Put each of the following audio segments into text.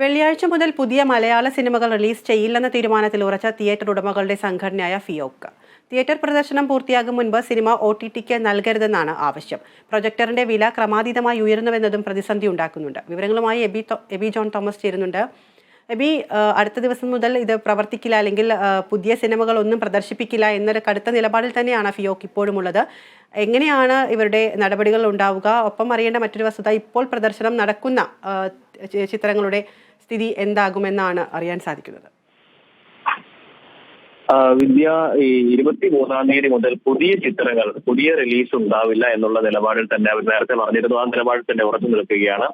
വെള്ളിയാഴ്ച മുതൽ പുതിയ മലയാള സിനിമകൾ റിലീസ് ചെയ്യില്ലെന്ന തീരുമാനത്തിൽ ഉറച്ച തിയേറ്റർ ഉടമകളുടെ സംഘടനയായ ഫിയോക്ക. തിയേറ്റർ പ്രദർശനം പൂർത്തിയാകും മുൻപ് സിനിമ ഒ ടി ടിക്ക് നൽകരുതെന്നാണ് ആവശ്യം. പ്രൊജക്ടറിന്റെ വില ക്രമാതീതമായി ഉയരുന്നുവെന്നതും പ്രതിസന്ധി ഉണ്ടാക്കുന്നുണ്ട്. വിവരങ്ങളുമായി എബി എബി ജോൺ തോമസ് ചേരുന്നുണ്ട്. എബി അടുത്ത ദിവസം മുതൽ ഇത് പ്രവർത്തിക്കില്ല അല്ലെങ്കിൽ പുതിയ സിനിമകൾ ഒന്നും പ്രദർശിപ്പിക്കില്ല എന്നൊരു കടുത്ത നിലപാടിൽ തന്നെയാണ് ഫിയോക്ക് ഇപ്പോഴും ഉള്ളത് എങ്ങനെയാണ് ഇവരുടെ നടപടികൾ ഉണ്ടാവുക? ഒപ്പം അറിയേണ്ട മറ്റൊരു വസ്തുത ഇപ്പോൾ പ്രദർശനം നടക്കുന്ന ചിത്രങ്ങളുടെ സ്ഥിതി എന്താകുമെന്നാണ് അറിയാൻ സാധിക്കുന്നത്. വിദ്യ ഈ ഇരുപത്തി മൂന്നാം തീയതി മുതൽ പുതിയ ചിത്രങ്ങൾ പുതിയ റിലീസ് ഉണ്ടാവില്ല എന്നുള്ള നിലപാടിൽ തന്നെ അവർ നേരത്തെ പറഞ്ഞിരുന്നു. ആ നിലപാടിൽ തന്നെ ഉറച്ചു നിൽക്കുകയാണ്.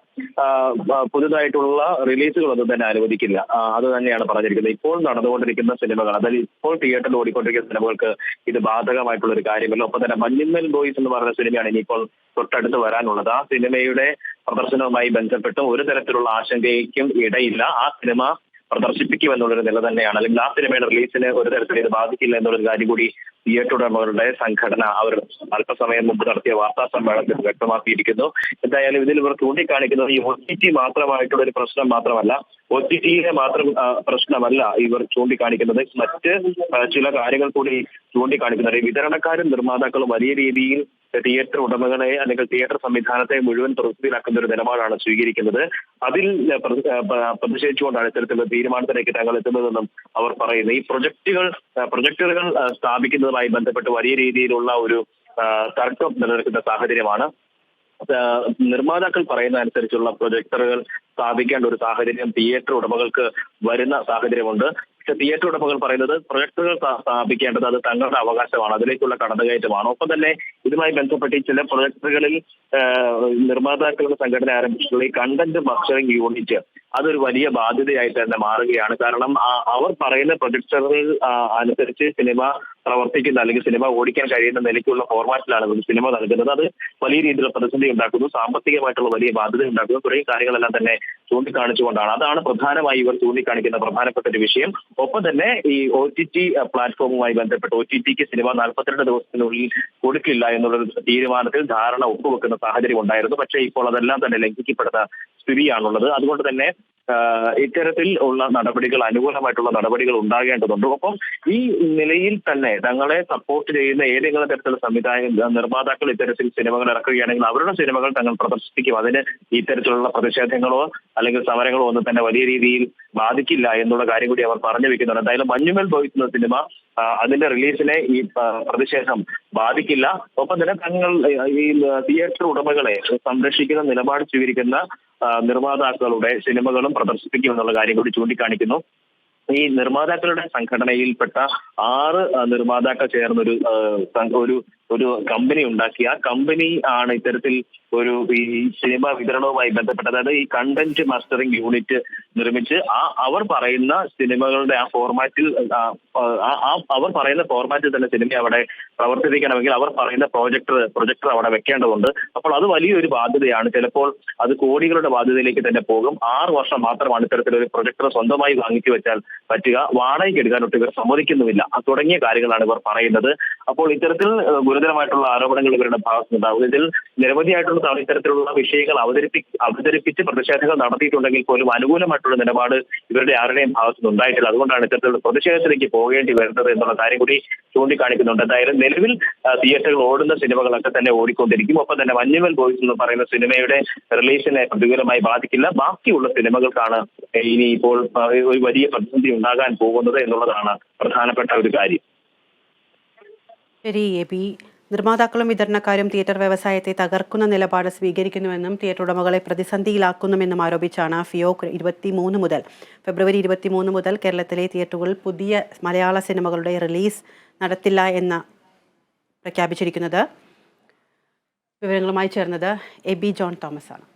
പുതുതായിട്ടുള്ള റിലീസുകളൊന്നും തന്നെ അനുവദിക്കില്ല. അത് തന്നെയാണ് പറഞ്ഞിരിക്കുന്നത്. ഇപ്പോൾ നടന്നുകൊണ്ടിരിക്കുന്ന സിനിമകൾ അതായത് ഇപ്പോൾ തിയേറ്ററിൽ ഓടിക്കൊണ്ടിരിക്കുന്ന സിനിമകൾക്ക് ഇത് ബാധകമായിട്ടുള്ള ഒരു കാര്യമല്ല. ഒപ്പം തന്നെ മഞ്ഞിമ്മൽ ബോയ്സ് എന്ന് പറയുന്ന സിനിമയാണ് ഇനിയിപ്പോൾ തൊട്ടടുത്ത് വരാനുള്ളത്. ആ സിനിമയുടെ പ്രദർശനവുമായി ബന്ധപ്പെട്ട് ഒരു തരത്തിലുള്ള ആശങ്കയ്ക്കും ഇടയില്ല. ആ സിനിമ പ്രദർശിപ്പിക്കുമെന്നുള്ളൊരു നില തന്നെയാണ്. അല്ലെങ്കിൽ ആ സിനിമയുടെ റിലീസിന് ഒരു തരത്തിൽ ഇത് ബാധിക്കില്ല എന്നുള്ളൊരു കാര്യം കൂടി തിയേറ്റർ ഉടമകളുടെ സംഘടന അവർ അല്പസമയം മുമ്പ് നടത്തിയ വാർത്താ സമ്മേളനത്തിൽ വ്യക്തമാക്കിയിരിക്കുന്നു. എന്തായാലും ഇതിൽ ഇവർ ചൂണ്ടിക്കാണിക്കുന്നത് ഈ ഒ ടി ടി മാത്രമായിട്ടുള്ള ഒരു പ്രശ്നം മാത്രമല്ല. ഒ ടി ടിയിലെ മാത്രം പ്രശ്നമല്ല ഇവർ ചൂണ്ടിക്കാണിക്കുന്നത്. മറ്റ് ചില കാര്യങ്ങൾ കൂടി ചൂണ്ടിക്കാണിക്കുന്നുണ്ട്. വിതരണക്കാരും നിർമ്മാതാക്കളും വലിയ രീതിയിൽ തിയേറ്റർ ഉടമകളെ അല്ലെങ്കിൽ തിയേറ്റർ സംവിധാനത്തെ മുഴുവൻ പ്രതിസന്ധിയിലാക്കുന്ന ഒരു നിലപാടാണ് സ്വീകരിക്കുന്നത്. അതിൽ പ്ര- പ്ര- പ്രതിഷേധിച്ചുകൊണ്ടാണ് ഇത്തരത്തിലുള്ള തീരുമാനത്തിലേക്ക് തങ്ങൾ എത്തുന്നതെന്നും അവർ പറയുന്നു. ഈ പ്രൊജക്ടുകൾ പ്രൊജക്ടറുകൾ സ്ഥാപിക്കുന്നതുമായി ബന്ധപ്പെട്ട് വലിയ രീതിയിലുള്ള ഒരു തർക്കം നിലനിൽക്കുന്ന സാഹചര്യമാണ്. നിർമ്മാതാക്കൾ പറയുന്ന അനുസരിച്ചുള്ള പ്രൊജക്ടറുകൾ സ്ഥാപിക്കേണ്ട ഒരു സാഹചര്യം തിയേറ്റർ ഉടമകൾക്ക് വരുന്ന സാഹചര്യമുണ്ട്. തിയേറ്റർ ഉടമകൾ പറയുന്നത് പ്രൊജക്ടുകൾ സ്ഥാ- സ്ഥാപിക്കേണ്ടത് അത് തങ്ങളുടെ അവകാശമാണ് അതിലേക്കുള്ള കടന്നുകയറ്റമാണ്. ഒപ്പം തന്നെ ഇതുമായി ബന്ധപ്പെട്ട് ചില പ്രൊജക്ടറുകളിൽ നിർമ്മാതാക്കളുടെ സംഘടന ആരംഭിച്ചിട്ടുള്ള ഈ കണ്ടന്റ് മസ്റ്ററിംഗ് യൂണിറ്റ് അതൊരു വലിയ ബാധ്യതയായിട്ട് തന്നെ മാറുകയാണ്. കാരണം അവർ പറയുന്ന പ്രൊജക്ടറുകൾ അനുസരിച്ച് സിനിമ പ്രവർത്തിക്കുന്ന അല്ലെങ്കിൽ സിനിമ ഓടിക്കാൻ കഴിയുന്ന നിലയ്ക്കുള്ള ഫോർമാറ്റിലാണ് സിനിമ നൽകുന്നത്. അത് വലിയ രീതിയിലുള്ള പ്രതിസന്ധി ഉണ്ടാക്കുന്നു. സാമ്പത്തികമായിട്ടുള്ള വലിയ ബാധ്യത ഉണ്ടാക്കുന്നു. തുടങ്ങിയ കാര്യങ്ങളെല്ലാം തന്നെ ചൂണ്ടിക്കാണിച്ചുകൊണ്ടാണ്. അതാണ് പ്രധാനമായി ഇവർ ചൂണ്ടിക്കാണിക്കുന്ന പ്രധാനപ്പെട്ട ഒരു വിഷയം. ഒപ്പം തന്നെ ഈ ഒ ടി ടി പ്ലാറ്റ്ഫോമുമായി ബന്ധപ്പെട്ട് ഒ ടി ടിക്ക് സിനിമ നാൽപ്പത്തിരണ്ട് ദിവസത്തിനുള്ളിൽ കൊടുക്കില്ല എന്നുള്ള തീരുമാനത്തിൽ ധാരണ ഒപ്പുവെക്കുന്ന സാഹചര്യം ഉണ്ടായിരുന്നു. പക്ഷേ ഇപ്പോൾ അതെല്ലാം തന്നെ ലംഘിക്കപ്പെടുന്ന സ്ഥിതിയാണുള്ളത്. അതുകൊണ്ട് തന്നെ ഇത്തരത്തിൽ ഉള്ള നടപടികൾ അനുകൂലമായിട്ടുള്ള നടപടികൾ ഉണ്ടാകേണ്ടതുണ്ട്. ഒപ്പം ഈ നിലയിൽ തന്നെ തങ്ങളെ സപ്പോർട്ട് ചെയ്യുന്ന ഏതെങ്കിലും തരത്തിലുള്ള സംവിധായക നിർമ്മാതാക്കൾ ഇത്തരത്തിൽ സിനിമകൾ ഇറക്കുകയാണെങ്കിൽ അവരുടെ സിനിമകൾ തങ്ങൾ പ്രദർശിപ്പിക്കും. അതിന് ഇത്തരത്തിലുള്ള പ്രതിഷേധങ്ങളോ അല്ലെങ്കിൽ സമരങ്ങളോ ഒന്നും തന്നെ വലിയ രീതിയിൽ ബാധിക്കില്ല എന്നുള്ള കാര്യം കൂടി അവർ പറഞ്ഞു വെക്കുന്നുണ്ട്. എന്തായാലും മഞ്ഞുമേൽ ബോയ്സ് എന്ന സിനിമ അതിന്റെ റിലീസിനെ ഈ പ്രതിഷേധം ബാധിക്കില്ല. ഒപ്പം തന്നെ തങ്ങൾ ഈ തിയേറ്റർ ഉടമകളെ സംരക്ഷിക്കുന്ന നിലപാട് സ്വീകരിക്കുന്ന നിർമ്മാതാക്കളുടെ സിനിമകളും പ്രദർശിപ്പിക്കുമെന്നുള്ള കാര്യം കൂടി ചൂണ്ടിക്കാണിക്കുന്നു. ഈ നിർമ്മാതാക്കളുടെ സംഘടനയിൽപ്പെട്ട ആറ് നിർമ്മാതാക്കൾ ചേർന്നൊരു ഒരു ഒരു കമ്പനി ഉണ്ടാക്കി. ആ കമ്പനി ആണ് ഇത്തരത്തിൽ ഒരു ഈ സിനിമ വിതരണവുമായി ബന്ധപ്പെട്ട് അതായത് ഈ കണ്ടന്റ് മാസ്റ്ററിംഗ് യൂണിറ്റ് നിർമ്മിച്ച് ആ അവർ പറയുന്ന സിനിമകളുടെ ആ ഫോർമാറ്റിൽ അവർ പറയുന്ന ഫോർമാറ്റിൽ തന്നെ സിനിമ അവിടെ പ്രവർത്തിപ്പിക്കണമെങ്കിൽ അവർ പറയുന്ന പ്രോജക്ടർ പ്രൊജക്ടർ അവിടെ വെക്കേണ്ടതുണ്ട്. അപ്പോൾ അത് വലിയൊരു ബാധ്യതയാണ്. ചിലപ്പോൾ അത് കോടികളുടെ ബാധ്യതയിലേക്ക് തന്നെ പോകും. ആറ് വർഷം മാത്രമാണ് ഇത്തരത്തിലൊരു പ്രൊജക്ടർ സ്വന്തമായി വാങ്ങിച്ചു വെച്ചാൽ പറ്റുക. വാടകയ്ക്ക് എടുക്കാനൊട്ട് ഇവർ സമ്മതിക്കുന്നുമില്ല. തുടങ്ങിയ കാര്യങ്ങളാണ് ഇവർ പറയുന്നത്. അപ്പോൾ ഇത്തരത്തിൽ ഗുരുതരമായിട്ടുള്ള ആരോപണങ്ങൾ ഇവരുടെ ഭാഗത്തുനിന്നുണ്ടാവും ഇതിൽ നിരവധിയായിട്ടുള്ള ഇത്തരത്തിലുള്ള വിഷയങ്ങൾ അവതരിപ്പി അവതരിപ്പിച്ച് പ്രതിഷേധങ്ങൾ നടത്തിയിട്ടുണ്ടെങ്കിൽ പോലും അനുകൂലമായിട്ടുള്ള നിലപാട് ഇവരുടെ ആരുടെയും ഭാഗത്തുനിന്ന് ഉണ്ടായിട്ടില്ല. അതുകൊണ്ടാണ് ഇത്തരത്തിലുള്ള പ്രതിഷേധത്തിലേക്ക് പോകേണ്ടി വരുന്നത് എന്നുള്ള കാര്യം കൂടി ചൂണ്ടിക്കാണിക്കുന്നുണ്ട്. എന്തായാലും നിലവിൽ തിയേറ്ററുകൾ ഓടുന്ന സിനിമകളൊക്കെ തന്നെ ഓടിക്കൊണ്ടിരിക്കും. ഒപ്പം തന്നെ മഞ്ഞുമൽ ബോയ്സ് എന്ന് പറയുന്ന സിനിമയുടെ റിലീസിനെ പ്രതികൂലമായി ബാധിക്കില്ല. ബാക്കിയുള്ള സിനിമകൾക്കാണ് ഇനി ഇപ്പോൾ ഒരു വലിയ പ്രതിസന്ധി ഉണ്ടാകാൻ പോകുന്നത് എന്നുള്ളതാണ് പ്രധാനപ്പെട്ട ഒരു കാര്യം. ശരി എ പി. നിർമ്മാതാക്കളും വിതരണക്കാരും തിയേറ്റർ വ്യവസായത്തെ തകർക്കുന്ന നിലപാട് സ്വീകരിക്കുന്നുവെന്നും തിയേറ്റർ ഉടമകളെ പ്രതിസന്ധിയിലാക്കുന്നുവെന്നും ആരോപിച്ചാണ് ഫിയോക് ഇരുപത്തിമൂന്ന് മുതൽ ഫെബ്രുവരി ഇരുപത്തിമൂന്ന് മുതൽ കേരളത്തിലെ തിയേറ്ററുകളിൽ പുതിയ മലയാള സിനിമകളുടെ റിലീസ് നടത്തില്ല എന്ന് പ്രഖ്യാപിച്ചിരിക്കുന്നത്. വിവരങ്ങളുമായി ചേർന്നത് എബി ജോൺ തോമസ് ആണ്